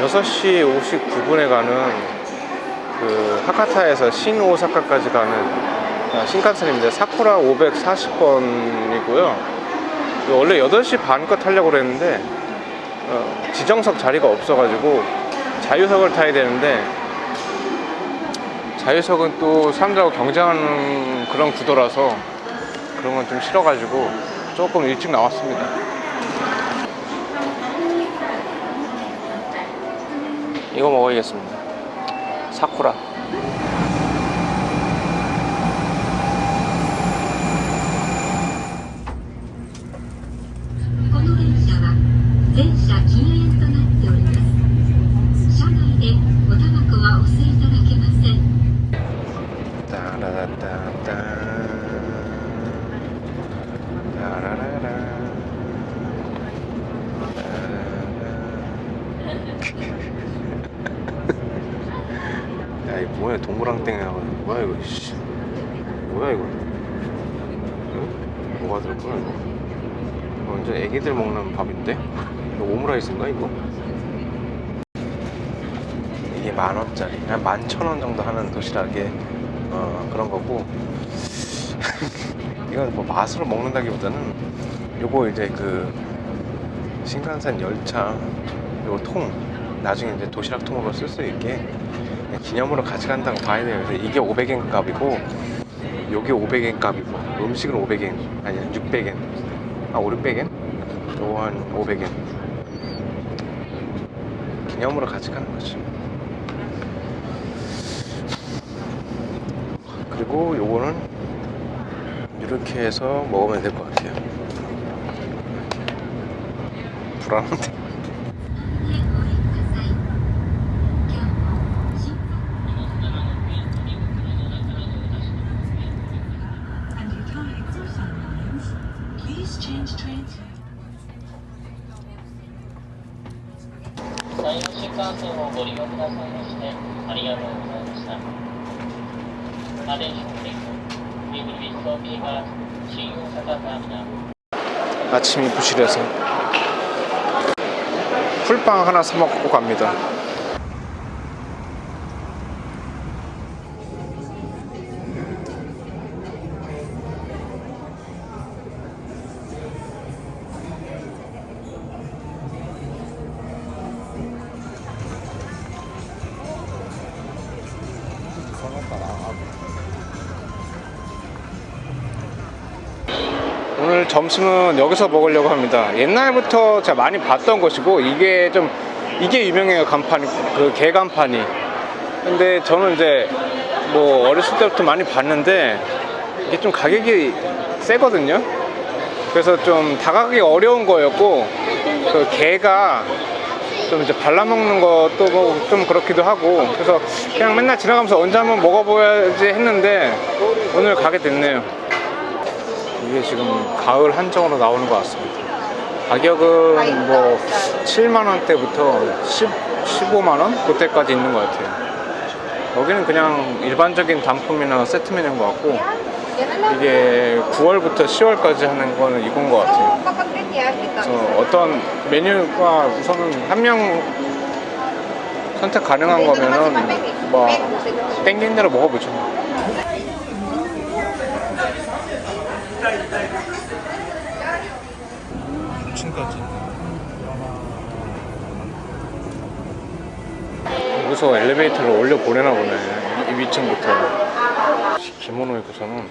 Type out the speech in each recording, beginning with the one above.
6시 59분에 가는 그 하카타에서 신오사카까지 가는 아, 신칸센입니다. 사쿠라 540번이고요. 원래 8시 반 거 타려고 그랬는데 어, 지정석 자리가 없어가지고 자유석을 타야 되는데 자유석은 또 사람들하고 경쟁하는 그런 구도라서 그런 건 좀 싫어가지고 조금 일찍 나왔습니다. 이거 먹어야겠습니다. 사쿠라. 따라따따. 애기들 먹는 밥인데? 이거 오므라이스인가, 이거? 이게 만 원짜리, 한 만천원 정도 하는 도시락에 어, 그런 거고 이건 뭐 맛으로 먹는다기보다는 요거 이제 그 신칸센 열차 요 통 나중에 이제 도시락 통으로 쓸 수 있게 기념으로 가져간다고 봐야 돼요. 그래서 이게 500엔 값이고 요게 500엔 값이고 음식은 500엔 아니 600엔 아 5, 600엔? 요거 한 500엔 기념으로 가져가는 거죠. 그리고 요거는 이렇게 해서 먹으면 될 것 같아요. 불안한데. ご利用くださいましてありがとうございました。Attention please. We will be stopping at 新大阪 terminal. 아침이 부실해서 풀빵 하나 사 먹고 갑니다. 오늘 점심은 여기서 먹으려고 합니다. 옛날부터 제가 많이 봤던 곳이고 이게 좀 이게 유명해요 간판이 그 개간판이. 근데 저는 이제 뭐 어렸을 때부터 많이 봤는데 이게 좀 가격이 세거든요. 그래서 좀 다가가기 어려운 거였고 그 개가 좀 이제 발라먹는 것도 뭐 좀 그렇기도 하고 그래서 그냥 맨날 지나가면서 언제 한번 먹어봐야지 했는데 오늘 가게 됐네요. 이게 지금 가을 한정으로 나오는 것 같습니다. 가격은 뭐 7만 원대부터 10, 15만 원 그때까지 있는 것 같아요. 여기는 그냥 일반적인 단품이나 세트 메뉴인 것 같고 이게 9월부터 10월까지 하는 거는 이건 것 같아요. 그래서 어떤 메뉴가 우선은 한 명 선택 가능한 거면은 뭐 땡기는 대로 먹어보죠. 6층까지. 여기서 엘리베이터를 올려 보내나 보네. 이 위층부터. 기모노 입고서는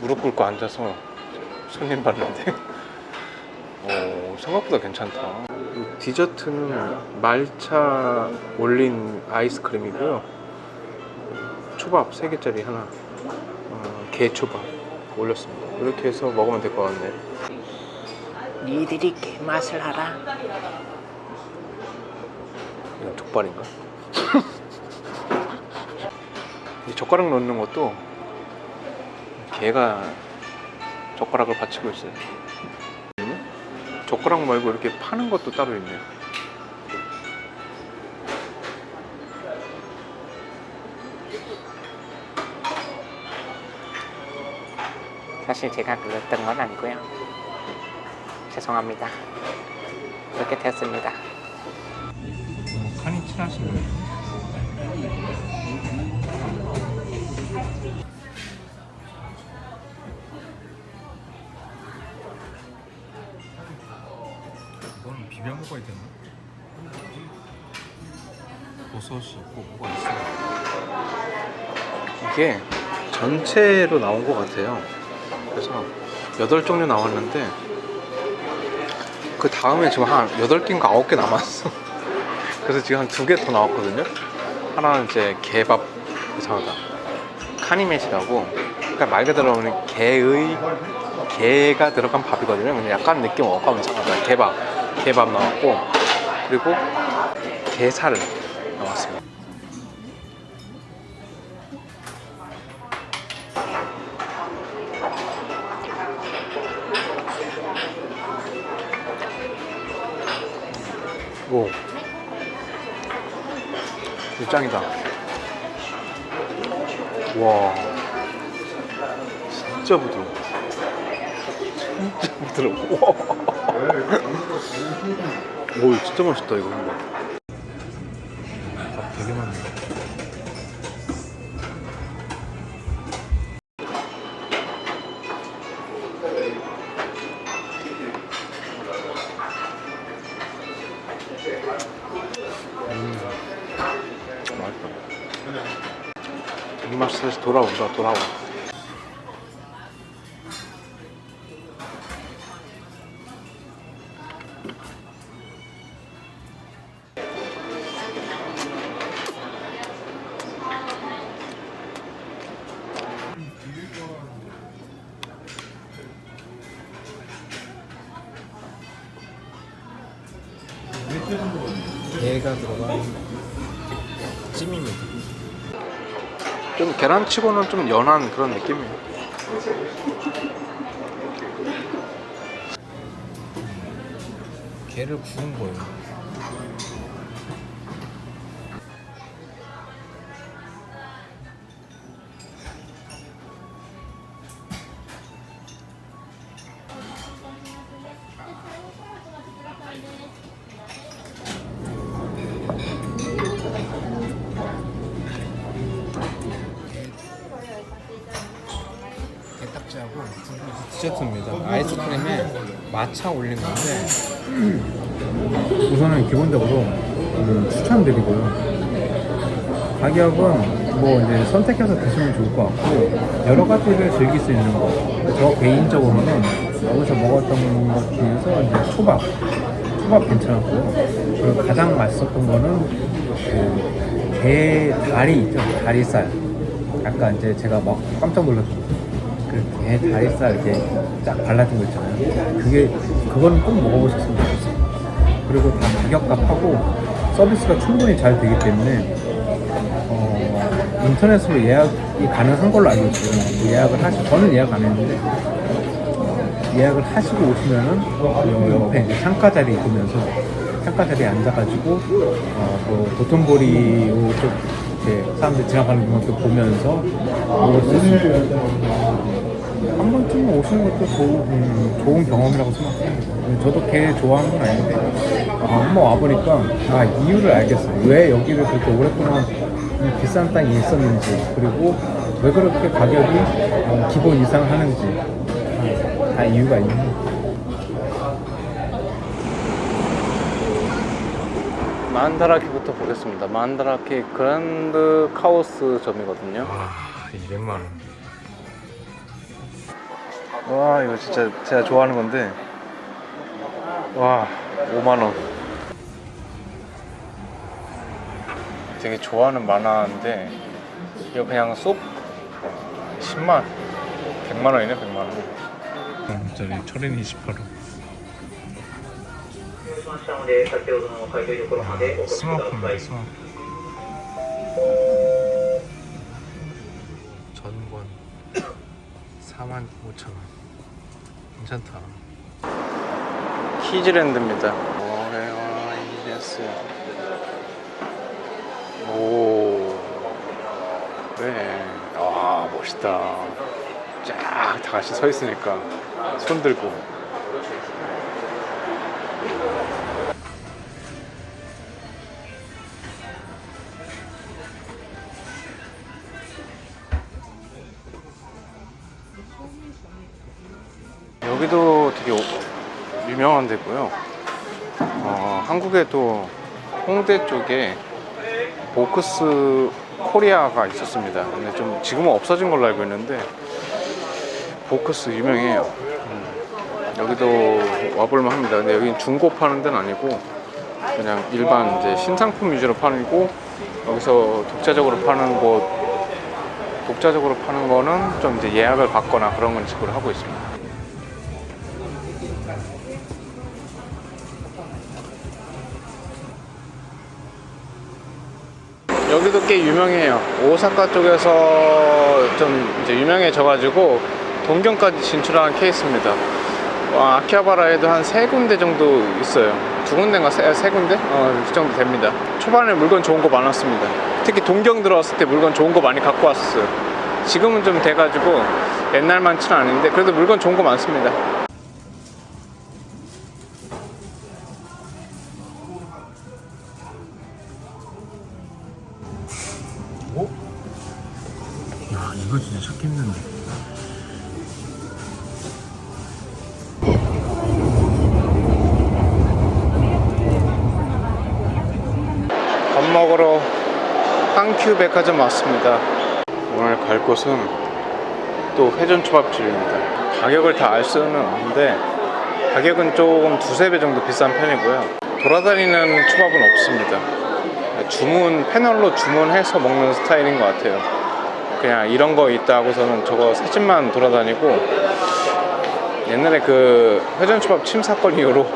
무릎 꿇고 앉아서 손님 봤는데. 오, 생각보다 괜찮다. 이 디저트는 말차 올린 아이스크림이고요. 초밥 3개짜리 하나. 어, 게초밥 올렸습니다. 이렇게 해서 먹으면 될 것 같네. 니들이 개맛을 알아. 이건 족발인가? 이 젓가락 넣는 것도 개가 젓가락을 받치고 있어요. 젓가락 말고 이렇게 파는 것도 따로 있네요. 사실 제가 그랬던 건 아니고요. 죄송합니다. 이렇게 됐습니다. 칸이 칠하신 거예요. 비벼 먹어야 되나? 버섯이 있고 뭐가 있어? 이게 전체로 나온 것 같아요. 그래서 여덟 종류 나왔는데 그 다음에 지금 한 여덟 개인가 아홉 개 남았어. 그래서 지금 한 두 개 더 나왔거든요. 하나는 이제 개밥 이상하다. 카니메시라고 그러니까 말 그대로 개의 개가 들어간 밥이거든요. 근데 약간 느낌 어감 이상하다. 개밥. 개밥 나왔고 그리고 게살 나왔습니다. 오, 짱이다. 와, 진짜 부드러워. 진짜 부드러워. 오, 진짜 맛있다 이거. 밥 되게 많네. 음, 맛있다. 입맛이 다시 돌아온다, 돌아와. 게가 들어간 찜입니다. 좀 계란치고는 좀 연한 그런 느낌이에요. 게를 구운 거예요. 게딱지하고 디저트입니다. 아이스크림에 마차 올린 건데 우선은 기본적으로 음, 추천드리고요. 가격은 뭐 이제 선택해서 드시면 좋을 것 같고 여러 가지를 즐길 수 있는 거. 저 개인적으로는 여기서 먹었던 것 중에서 이제 초밥, 초밥 괜찮았고요. 그리고 가장 맛있었던 거는 그 게 다리 있죠, 다리살. 약간 이제 제가 막 깜짝 놀랐던 거. 그게 다리살 이렇게 쫙 발라진 거 있잖아요. 그게 그거는 꼭 먹어보셨으면 좋겠어요. 그리고 다 가격값하고 서비스가 충분히 잘 되기 때문에 어, 인터넷으로 예약이 가능한 걸로 알고 있어요. 예약을 하시, 저는 예약 안 했는데 예약을 하시고 오시면은 요 옆에 이제 창가 자리 있으면서 창가 자리에 앉아가지고 어, 그 도톤보리 요쪽 이제 사람들 지나가는 것도 보면서 먹을 수 있어요. 한 번쯤 오시는 것도 좋은, 음, 좋은 경험이라고 생각합니다. 저도 개 좋아하는 건 아닌데 아, 한번 와보니까 아 이유를 알겠어요. 왜 여기를 그렇게 오랫동안 이 비싼 땅이 있었는지 그리고 왜 그렇게 가격이 어, 기본 이상 하는지 아, 다 이유가 있는 거 만다라키부터 보겠습니다. 만다라키 그란드 카오스 점이거든요. 아 200만 원. 와 이거 진짜 제가 좋아하는 건데. 와 5만원. 되게 좋아하는 만화인데 이거 그냥 쏙. 10만. 100만원이네 100만원 짜리 철인 28원 스마트폰이네 스마트폰 전권. 4만 5천원. 괜찮다. 키즈랜드입니다. 오레와 이데스. 오. 그래. 아 멋있다. 쫙 다 같이 서 있으니까 손 들고. 여기도 되게 오- 유명한 데고요. 어, 한국에도 홍대 쪽에 보크스 코리아가 있었습니다. 근데 좀 지금은 없어진 걸로 알고 있는데 보크스 유명해요. 음, 여기도 와볼만 합니다. 근데 여기는 중고 파는 데는 아니고 그냥 일반 이제 신상품 위주로 파는고 여기서 독자적으로 파는 곳 독자적으로 파는 거는 좀 이제 예약을 받거나 그런 건 식으로 하고 있습니다. 여기도 꽤 유명해요. 오사카 쪽에서 좀 이제 유명해져가지고 동경까지 진출한 케이스입니다. 와, 아키하바라에도 한 세 군데 정도 있어요. 두 군데인가 세, 세 군데? 어, 그 정도 됩니다. 초반에 물건 좋은 거 많았습니다. 특히 동경 들어왔을 때 물건 좋은 거 많이 갖고 왔었어요. 지금은 좀 돼가지고 옛날만치는 아닌데 그래도 물건 좋은 거 많습니다. 이거 진짜 찾기 힘든데. 밥 먹으러 한큐 백화점 왔습니다. 오늘 갈 곳은 또 회전초밥집입니다. 가격을 다 알 수는 없는데 가격은 조금 두세 배 정도 비싼 편이고요. 돌아다니는 초밥은 없습니다. 주문 패널로 주문해서 먹는 스타일인 것 같아요. 그냥 이런 거 있다 하고서는 저거 사진만 돌아다니고 옛날에 그 회전초밥 침 사건 이후로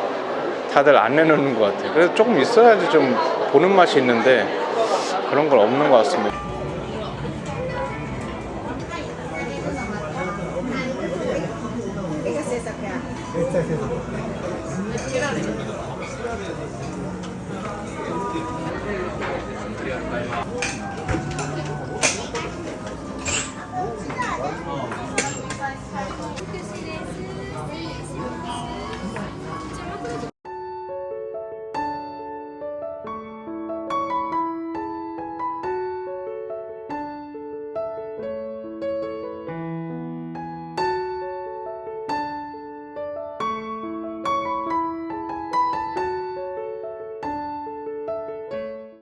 다들 안 내놓는 것 같아요. 그래서 조금 있어야지 좀 보는 맛이 있는데 그런 건 없는 것 같습니다.